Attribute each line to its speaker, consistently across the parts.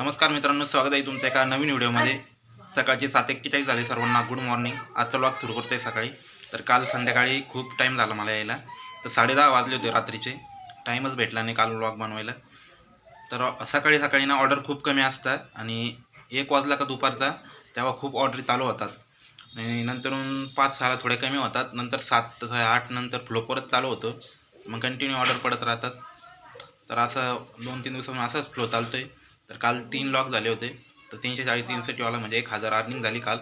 Speaker 1: नमस्कार मित्रांनो स्वागत आहे तुमचं एका नवीन व्हिडिओमध्ये. सकाळचे सात एक्केचाळीस झाले सर्वांना गुड मॉर्निंग आजचा लॉक सुरू करतोय सकाळी. तर काल संध्याकाळी खूप टाईम झाला मला यायला. तर साडेदहा वाजले होते रात्रीचे. टाईमच भेटला नाही काल व्लॉग बनवायला. तर सकाळी सकाळी ना ऑर्डर खूप कमी असतात आणि एक वाजला का दुपारचा तेव्हा खूप ऑर्डरी चालू होतात. आणि नंतरून पाच सहाला थोडे कमी होतात. नंतर सात आठ नंतर फ्लो परत चालू होतं. मग कंटिन्यू ऑर्डर पडत राहतात. तर असं दोन तीन दिवसांपासून असंच फ्लो चालतो आहे तर काल तीन लॉक झाले होते. तर तीनशे चाळीस तीनशेटीवाला म्हणजे एक हजार अर्निंग झाली काल.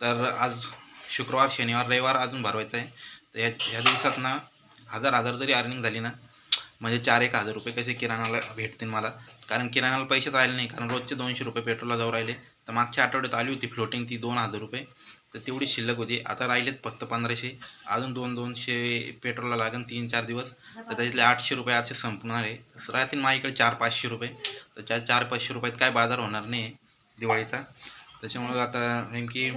Speaker 1: तर आज शुक्रवार शनिवार रविवार अजून भरवायचं आहे. तर ह्या ह्या दिवसात ना हजार हजार जरी अर्निंग झाली ना म्हणजे चार एक हजार रुपये कसे किराणाला भेटतील मला? कारण किराणाला पैसेच राहिले नाही कारण रोजचे दोनशे रुपये पेट्रोलला जाऊ राहिले. तर मागच्या आठवड्यात आली होती फ्लोटिंग ती दोन हजार रुपये. तर तेवढी शिल्लक होती. आता राहिलेत फक्त पंधराशे. अजून दोन दोनशे पेट्रोलला लागेल तीन चार दिवस. तर त्याच्यातले आठशे रुपये असे संपणार आहे. तर राहतील माझ्याकडे चार पाचशे रुपये. तर त्या चार पाचशे रुपयात काय बाजार होणार नाही आहे दिवाळीचा. त्याच्यामुळे आता नेमकी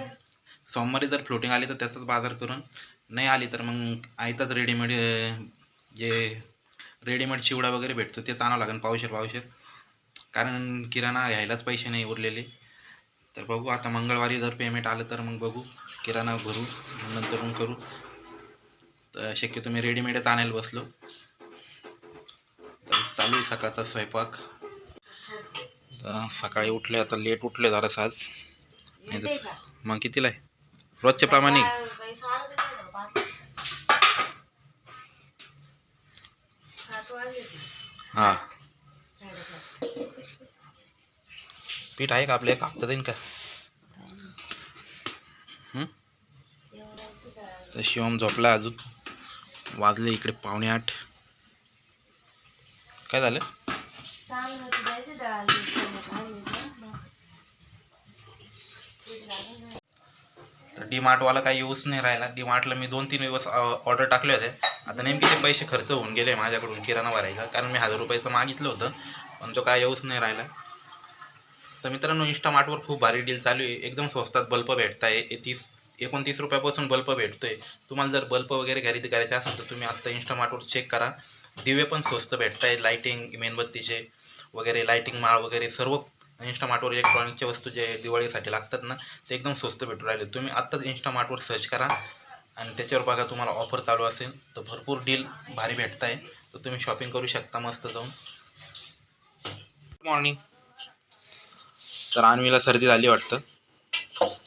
Speaker 1: सोमवारी जर फ्लोटिंग आली तर त्याचाच बाजार करून नाही आली तर मग आयताच रेडीमेड जे रेडीमेड चिवडा वगैरे भेटतो तेच आणावं लागेल पावशेर पावशेर. कारण किराणा घ्यायलाच पैसे नाही उरलेले. तर बघू आता मंगळवारी जर पेमेंट आलं तर मग बघू. किराणा भरू नंतर मग करू. तर शक्यतो मी रेडीमेडच आणायला बसलो. तर चालू आहे सकाळचा स्वयंपाक. तर सकाळी उठले आता लेट उठले जरास आज नाही मग कितीला आहे? रोजच्या प्रमाणे. हां. पीठ आहे का आपल्या कापता येईल का? तर शिवम झोपला अजून. वाजले इकडे पावणे आठ. काय झालं? तर डी मार्टवाला काही यूज नाही राहिला. डी मार्टला मी दोन तीन दिवस ऑर्डर टाकले होते. आता नेमके ते पैसे खर्च होऊन गेले माझ्याकडून किराणा भरायचा कारण मी हजार रुपयाचं मागितलं होतं पण तो काय यूज नाही राहिला. तर मित्रांनो इंस्टामार्टवर खूप भारी डील चालू आहे. एकदम स्वस्तात बल्ब भेटत आहे तीस एकोणतीस रुपयापासून बल्ब आहे तुम्हाला जर बल्ब वगैरे खरेदी करायचे असेल तर तुम्ही आत्ता इंस्टामार्टवर चेक करा. दिवे पण स्वस्त भेटत आहे लाईटिंग मेणबत्तीचे वगैरे लाईटिंग माळ वगैरे सर्व इंस्टामार्टवर इलेक्ट्रॉनिकच्या वस्तू जे दिवाळीसाठी लागतात ना ते एकदम स्वस्त भेटून राहिले. तुम्ही आत्ताच इंस्टामार्टवर सर्च करा. आणि त्याच्यावर बघा तुम्हाला ऑफर चालू असेल तर भरपूर डील भारी भेटत आहे तर तुम्ही शॉपिंग करू शकता मस्त जाऊन. गुड मॉर्निंग तर आणवीला सर्दी झाली वाटतं.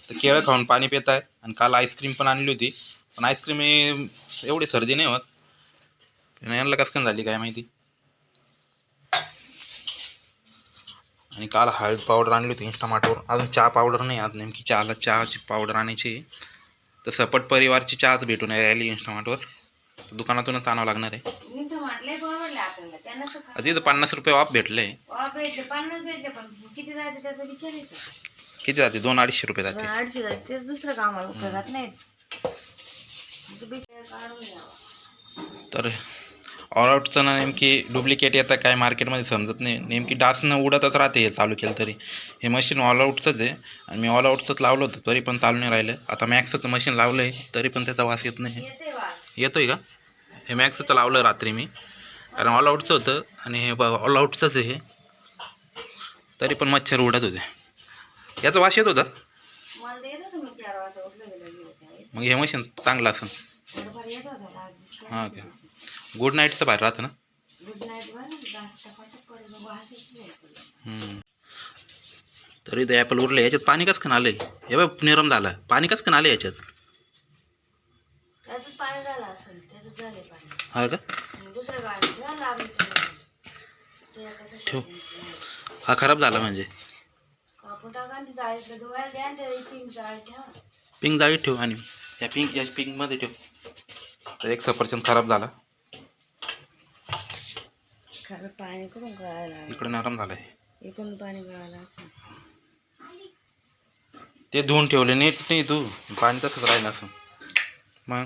Speaker 1: तर केळं खाऊन पाणी पित आहे आणि काल आईस्क्रीम पण आणली होती. पण आईस्क्रीम एवढी सर्दी नाही होत. नाही यांना कसं झाली काय माहिती? आणि काल हळद पावडर आणली होती इंस्टामार्टवर. अजून चहा पावडर नाही आज नेमकी चहाला चहाची पावडर आणायची. तर सपट परिवारची चहाच भेटून आहे राहिली इंस्टामार्टवर. दुकानातूनच आणावं लागणार आहे. आता इथं पन्नास रुपये ऑफ भेटले.
Speaker 2: भेटले पन्नास भेटले पण किती जाते त्याचा विचारायचं
Speaker 1: किती जाते? दोन अडीचशे रुपये जाते.
Speaker 2: अडीचशे जाते तेच दुसरं कामाला नाहीत.
Speaker 1: तर ऑलआउटचं ना नेमकी डुप्लिकेट येतं काय मार्केटमध्ये समजत नाही. नेमकी डासनं उडतच राहते हे चालू केलं तरी. हे मशीन ऑलआउटचंच आहे. आणि मी ऑलआउटचंच लावलं होतं तरी पण चालू नाही राहिलं. आता मॅक्सचं मशीन लावलं आहे तरी पण त्याचा वास येत नाही. येतोय का? हे मॅक्सचं लावलं रात्री मी. कारण ऑलआउटचं होतं आणि हे ऑलआउटचंच आहे हे. तरी पण मच्छर उडत होते. याचा वास येत होता. मग हे मशीन चांगलं असेल
Speaker 2: बीज
Speaker 1: हां का? गुड नाईटचं बाहेर राहतं ना. तरी ते ॲपल उरले. याच्यात पाणी कसं आलं आहे हे बघ निरम झालं. पाणी कसं आलं याच्यात
Speaker 2: त्याचंच पाणी झालं असेल त्याचंच झाले पाणी
Speaker 1: हा का? ठेव. हा खराब झाला म्हणजे.
Speaker 2: पिंक
Speaker 1: जाळीत ठेव आणि या पिंक या पिंकमध्ये ठेव. तर एक सफरचंद खराब झाला.
Speaker 2: पाणी करून गळायला.
Speaker 1: इकडे नरम झालं आहे
Speaker 2: इकडून पाणी गळायला.
Speaker 1: ते धुवून ठेवले नीट नाही तू. पाणी तसंच राहिलं असं. मग?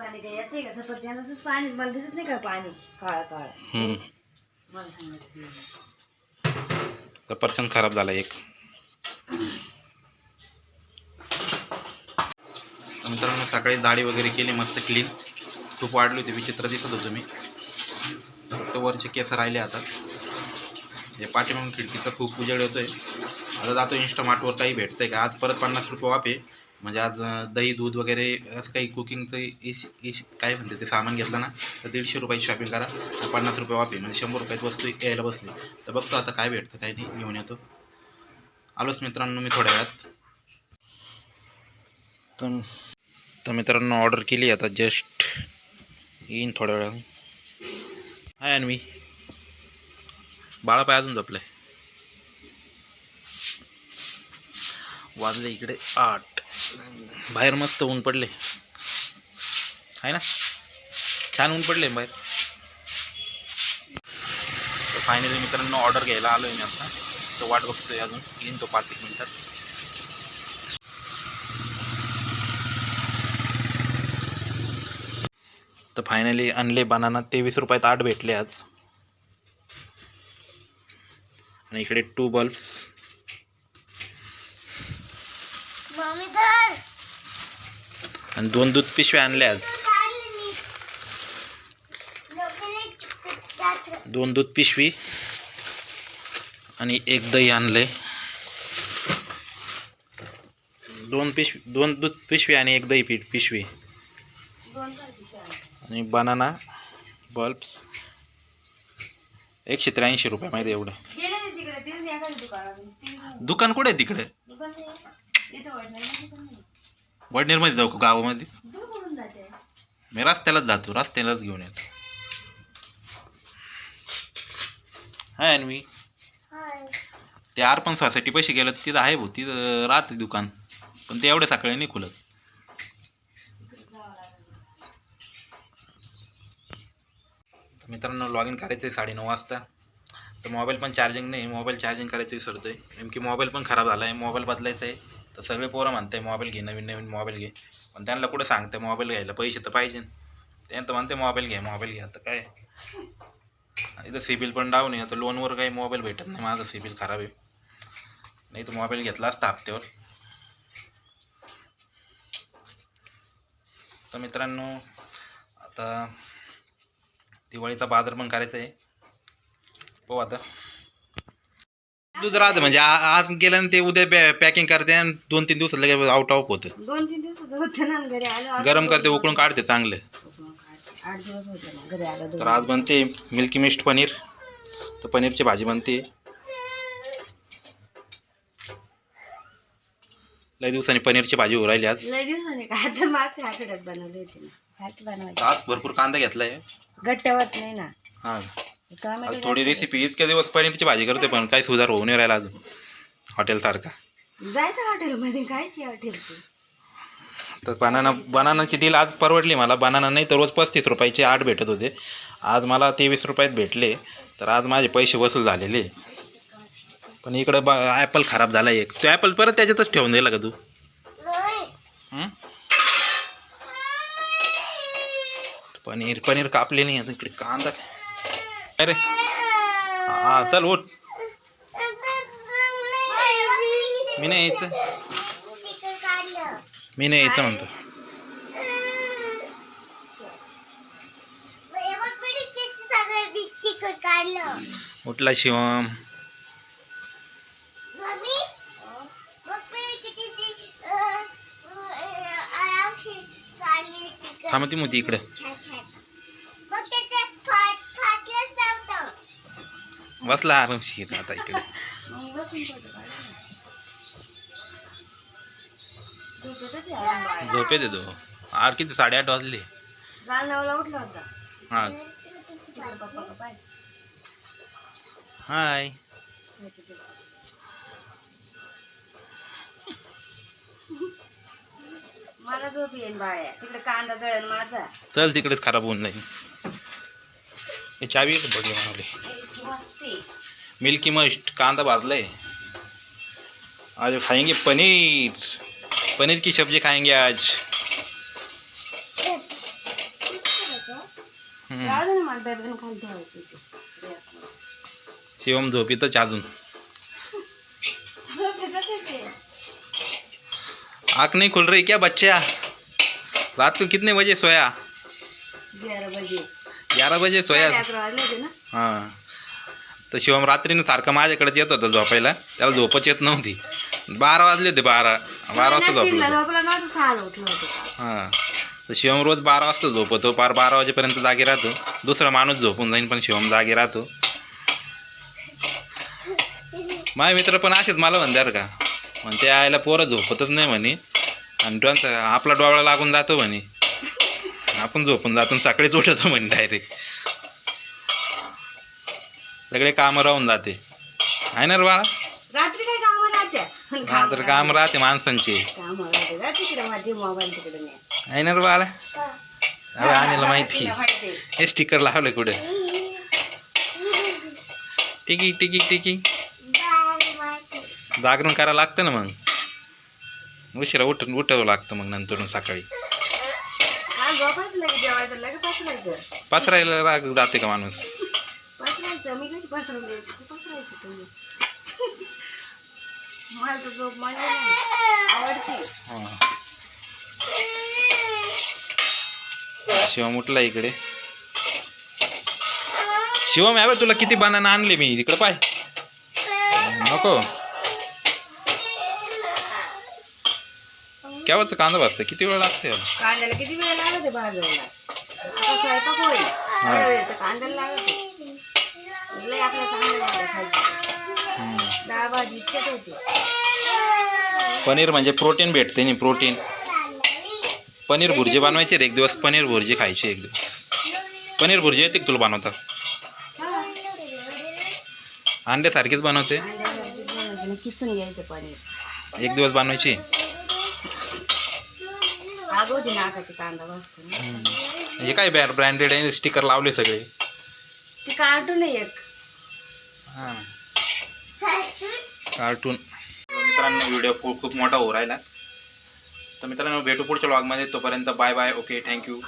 Speaker 2: पाणी काय याचं आहे का सफरचंदाचंच पाणी मला दिसत नाही का पाणी? काळं काळं.
Speaker 1: हम्म.
Speaker 2: मला सांगितलं
Speaker 1: सफरचंद खराब झाला एक. मित्रांनो सकाळी दाढी वगैरे केली मस्त क्लीन खूप वाढली होती विचित्र दिसत होतो मी. फक्त वरचे केस राहिले आता. हे पाठीमागून खिडकीचा खूप उजेड होतोय. आता जातो इंस्टामार्टवर काही भेटतंय का? आज परत पन्नास रुपये वापे म्हणजे आज दही दूध वगैरे असं काही कुकिंगचं इश इश काय म्हणते ते सामान घेतलं ना तर दीडशे रुपयाची शॉपिंग करा. तर पन्नास रुपये वापी म्हणजे शंभर रुपयाची वस्तू यायला बसली. तर बघतो आता काय भेटतं काय नाही घेऊन येतो. आलोच मित्रांनो मी थोड्या वेळात. तर तर मित्रांनो ऑर्डर केली आता जस्ट येईन थोड्या वेळाने. हाय अन्वी. बाळा पाय अजून जपलं आहे वाजले इकडे आठ. बाहेर मस्त ऊन पडले. आहे ना? छान ऊन पडले बाहेर. तर फायनली मित्रांनो ऑर्डर घ्यायला आलो आहे मी आता. तो वाट बघतोय अजून. येईन तो पाच एक मिनिटात. तर फायनली आणले बनाना तेवीस रुपयात आठ भेटले आज. आणि इकडे टू बल्ब्स आणि दोन दूध पिशव्या आणल्या आज. दोन दूध पिशवी आणि एक दही आणलंय. दोन पिशवी दोन दूध पिशवी आणि एक दही पीठ पिशवी. आणि बनाना बल्ब्स एकशे त्र्याऐंशी रुपये माहिती एवढं. दुकान कुठे आहे तिकडे? वडनेरमध्ये जाऊ का गावामध्ये? मी रस्त्यालाच जातो रस्त्यालाच घेऊन येतो. हाय अन्वी.
Speaker 2: हाय.
Speaker 1: ते अर्पण सोसायटी पैसे गेलं तिथं आहे भाऊ तिथं राहते दुकान. पण ते एवढ्या सकाळी नाही खुलत. मित्रांनो लॉग इन करायचं आहे साडेनऊ वाजता. तर मोबाईल पण चार्जिंग नाही मोबाईल चार्जिंग करायचं विसरतो आहे नेमकी मोबाईल पण खराब झाला आहे मोबाईल बदलायचा आहे. तर सगळे पोरं म्हणते मोबाईल घे नवीन नवीन मोबाईल घे. पण त्यांना कुठं सांगते मोबाईल घ्यायला? पैसे तर पाहिजे ते तर म्हणते मोबाईल घ्या मोबाईल घ्या तर काय? इथं सिबिल पण डाऊन आहे. आता लोनवर काही मोबाईल भेटत नाही. माझा सिबिल खराब आहे. नाही तर मोबाईल घेतला असता हप्त्यावर. तर मित्रांनो आता दिवाळीचा बाजार पण करायचा आहे. हो आता. दूध राहतं. म्हणजे आ- आज गेलं ते उद्या पॅकिंग करते आणि दोन तीन दिवसात लगेच आउट ऑफ होतं.
Speaker 2: दोन तीन दिवस होतं ना घरी आलो
Speaker 1: गरम करते उकळून काढते चांगले.
Speaker 2: आठ दिवस होते ना घरी आलो
Speaker 1: तर आज बनते मिल्की मिस्ट पनीर. तर पनीरची भाजी बनते. लय दिवसांनी पनीरची भाजी होऊ राहिली आज.
Speaker 2: लय दिवसांनी काय तर मागच्या आठवड्यात बनवली होती ना. सारखी बनवायची.
Speaker 1: आज भरपूर कांदा घेतलाय.
Speaker 2: घट्ट होत नाही ना.
Speaker 1: हा. आज
Speaker 2: टोमॅटो
Speaker 1: थोडी रेसिपी इतक्या दिवस पनीरची भाजी करते पण काही सुधार होऊ नाही राहिला अजून. हॉटेलसारखा
Speaker 2: जायचं हॉटेलमध्ये खायची हॉटेलची
Speaker 1: तर बनाना बनानाची डील आज परवडली मला. बनाना नाही तर रोज पस्तीस रुपयाचे आठ भेटत होते. आज मला तेवीस रुपयात भेटले. तर आज माझे पैसे वसूल झालेले. पण इकडं बा ॲपल खराब झाला एक. तो ॲपल परत त्याच्यातच ठेवून दिला का तू? हं? पनीर पनीर कापले नाही आता इकडे कांदा अरे हा चल उठ. मी नाही यायचं. मी नाही यायचं म्हणतो. उठला शिवम. थांबती मोती इकडे. बसला आरामशीर आता इकडे. झोपे देतो आर किती साडेआठ वाजले? हा. हाय.
Speaker 2: मला झोप येईन बाळ्या. तिकडे कांदा जळण माझा.
Speaker 1: चल तिकडेच खराब होऊन नाही हे चावी बघ म्हणाले मिल्की मस्ट, कांदा भाजलाय आज खाएँगे पनीर पनीर की सब्ज़ी खाएँगे आज हम्म.
Speaker 2: खाली ठेवायची ती.
Speaker 1: शिवम अजून. आँख नहीं खुल रही क्या बच्चा रात को कितने बजे सोया
Speaker 2: ग्यारह बजे
Speaker 1: ग्यारह बजे सोया हाँ. तर शिवम रात्रीनं सारखं माझ्याकडेच येत होतं झोपायला. त्याला झोपच येत नव्हती. बारा वाजले होते बारा. बारा वाजता झोपलो होतं. हां. तर शिवम रोज बारा वाजता झोपतो. पार बारा वाजेपर्यंत जागे राहतो. दुसरा माणूस झोपून जाईन पण शिवम जागे राहतो. माझे मित्र पण असेच मला म्हणतात का म्हणते आयला पोरं झोपतच नाही म्हणे. आणि आपला डोळा लागून जातो म्हणे. आपण झोपून जातो सकाळीच उठतो म्हणे डायरेक्ट सगळे कामं राहून जाते. आहे ना रे बाळा?
Speaker 2: रात्री काय कामं राहत्या?
Speaker 1: हा तर काम राहते माणसांचे.
Speaker 2: कामं राहते. जा तिकडे माझी मोबाईल तिकडे नाही
Speaker 1: आहे ना रे बाळा? अरे आणीला माहिती. हे स्टिकर लावले कुठे? टिकी टिकी टिकी. जागरण करायला लागतं ना मग. उशिरा उठ उठावं लागतं मग नंतर सकाळी.
Speaker 2: जेवायचं पसरायचं.
Speaker 1: पसरायला राग जाते का माणूस?
Speaker 2: पसरायचं मी कशी पसरून द्यायची तू पसरायचं तुम्ही मला तर झोप आवडते.
Speaker 1: शिवम उठला इकडे. शिवम यावे तुला किती बनाना आणले मी. इकडे पाय. नको. केव्हाच कांदा भाजतं? किती वेळ लागते याला?
Speaker 2: कांद्याला किती वेळ लागत आहे भाजायला? आता स्वयंपाक होईल. थोडा वेळ तर कांद्याला लागत. आहे. लय आपल्या चांगल्या भाज्या खायच्या
Speaker 1: हम्म.
Speaker 2: डाळ भाजी इतक्यात होते.
Speaker 1: पनीर म्हणजे प्रोटीन भेटते नाही प्रोटीन. पनीर भुर्जी बनवायची रे एक दिवस पनीर भुर्जी खायची एक दिवस. पनीर भुर्जी येते का तुला बनवता? अंड्यासारखीच बनवते
Speaker 2: किसून घ्यायचं पनीर.
Speaker 1: एक दिवस बनवायची?
Speaker 2: होती नाकाची कांदा भाजतो ना.
Speaker 1: हे काय ब्रँड ब्रँडेड आहे स्टिकर लावले सगळे.
Speaker 2: ती कार्टून आहे एक.
Speaker 1: हाँ. कार्टून मित्रांनो व्हिडिओ खूप खूप मोठा हो राहिला. तर मित्रांनो भेटू पुढच्या व्लॉगमध्ये तोपर्यंत बाय बाय ओके थँक्यू